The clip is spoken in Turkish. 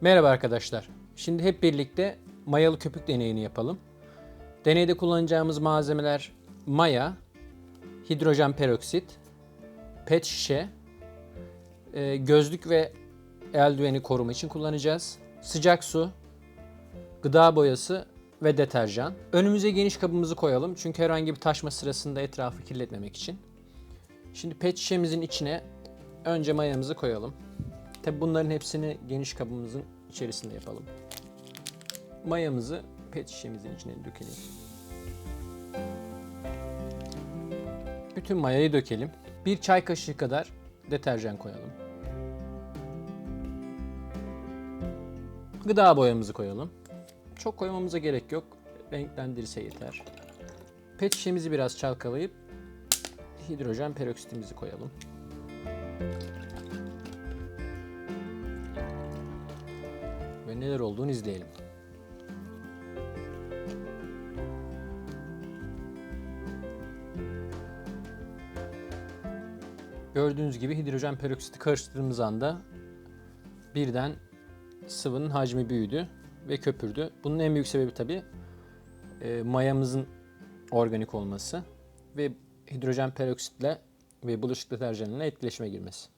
Merhaba arkadaşlar. Şimdi hep birlikte mayalı köpük deneyini yapalım. Deneyde kullanacağımız malzemeler maya, hidrojen peroksit, pet şişe, e, gözlük ve eldiveni koruma için kullanacağız. Sıcak su, gıda boyası ve deterjan. Önümüze geniş kabımızı koyalım çünkü herhangi bir taşma sırasında etrafı kirletmemek için. Şimdi pet şişemizin içine önce mayamızı koyalım. Tabi bunların hepsini geniş kabımızın içerisinde yapalım. Mayamızı pet şişemizin içine dökelim. Bütün mayayı dökelim. Bir çay kaşığı kadar deterjan koyalım. Gıda boyamızı koyalım. Çok koymamıza gerek yok. Renklendirirse yeter. Pet şişemizi biraz çalkalayıp hidrojen peroksitimizi koyalım. Ve neler olduğunu izleyelim. Gördüğünüz gibi hidrojen peroksiti karıştırdığımız anda birden sıvının hacmi büyüdü ve köpürdü. Bunun en büyük sebebi tabii e, mayamızın organik olması ve hidrojen peroksitle ve bulaşık deterjanıyla etkileşime girmesi.